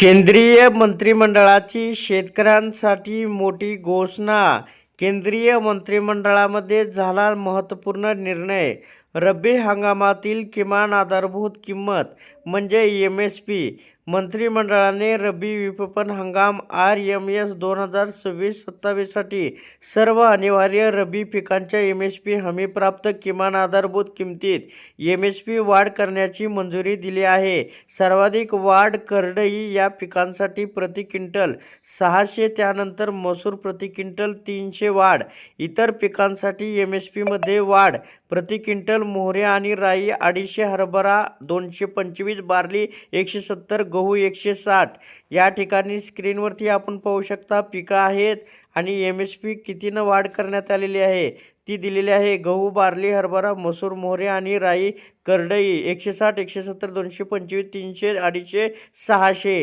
केंद्रीय मंत्रिमंडळाची शेतकऱ्यांसाठी मोठी घोषणा. केंद्रीय मंत्रिमंडळामध्ये झाला महत्त्वपूर्ण निर्णय. रब्बी हंगामातील किमान आधारभूत किंमत म्हणजे एम एस पी मंत्रिमंडळाने रब्बी विपणन हंगाम आर एम एस दोन हजार सव्वीस सत्तावीससाठी सर्व अनिवार्य रब्बी पिकांच्या एम एस पी हमीप्राप्त किमान आधारभूत किमतीत एम एस पी वाढ करण्याची मंजुरी दिली आहे. सर्वाधिक वाढ करडई या पिकांसाठी प्रति क्विंटल सहाशे त्यानंतर मसूर प्रति क्विंटल तीनशे वाढ इतर पिकांसाठी एम एस पीमध्ये वाढ प्रति क्विंटल मोहऱ्या आणि राई अडीचशे हरभरा दोनशे पंचवीस बार्ली एकशे सत्तर गहू एकशे साठ. या ठिकाणी स्क्रीनवरती आपण पाहू शकता पिकं आहेत आणि एम एस पी कितीनं वाढ करण्यात आलेली आहे? ती दिलेली आहे गहू बार्ली हरभरा मसूर मोहरे आणि राई करडई. एकशे साठ एकशे सत्तर दोनशे पंचवीस तीनशे अडीचशे सहाशे.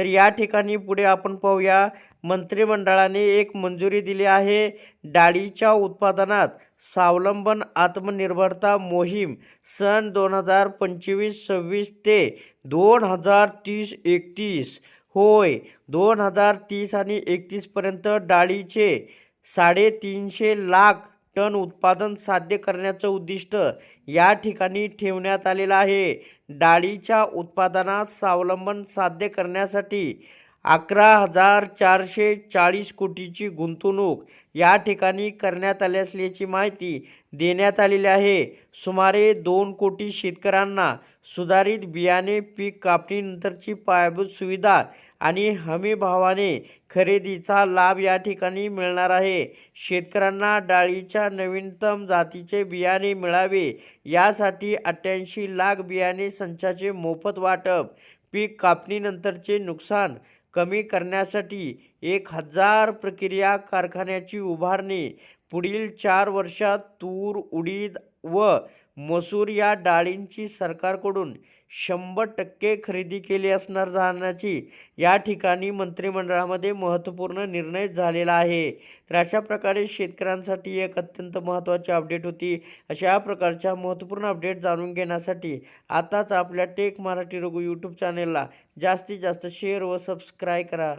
तर या ठिकाणी पुढे आपण पाहूया. मंत्रिमंडळाने एक मंजुरी दिली आहे. डाळीच्या उत्पादनात स्वावलंबन आत्मनिर्भरता मोहीम सन दोन हजार पंचवीस सव्वीस ते दोन हजार तीस एकतीस. होय दोन हजार तीस आणि एकतीसपर्यंत डाळीचे साडेतीनशे लाख टन उत्पादन साध्य करण्याचं उद्दिष्ट या ठिकाणी ठेवण्यात आलेलं आहे. डाळीच्या उत्पादनात स्वावलंबन साध्य करण्यासाठी अकरा हजार चारशे चाळीस कोटीची गुंतवणूक या ठिकाणी करण्यात आली असल्याची माहिती देण्यात आलेली आहे. सुमारे दोन कोटी शेतकऱ्यांना सुधारित बियाणे पीक कापणीनंतरची पायाभूत सुविधा आणि हमीभावाने खरेदीचा लाभ या ठिकाणी मिळणार आहे. शेतकऱ्यांना डाळीच्या नवीनतम जातीचे बियाणे मिळावे यासाठी अठ्ठ्याऐंशी लाख बियाणे संचाचे मोफत वाटप पीक कापणीनंतरचे नुकसान कमी करण्यासाठी एक हजार प्रक्रिया कारखान्याची उभारणी पुढील चार वर्षात तूर उडीद व मसूर या डाळींची सरकारकडून शंभर टक्के खरेदी केली असणार जाण्याची या ठिकाणी मंत्रिमंडळामध्ये महत्त्वपूर्ण निर्णय झालेला आहे. तर अशा प्रकारे शेतकऱ्यांसाठी एक अत्यंत महत्त्वाची अपडेट होती. अशा प्रकारच्या महत्त्वपूर्ण अपडेट जाणून घेण्यासाठी आताच आपल्या टेक मराठी रघु यूट्यूब चॅनेलला जास्तीत जास्त शेअर व सबस्क्राईब करा.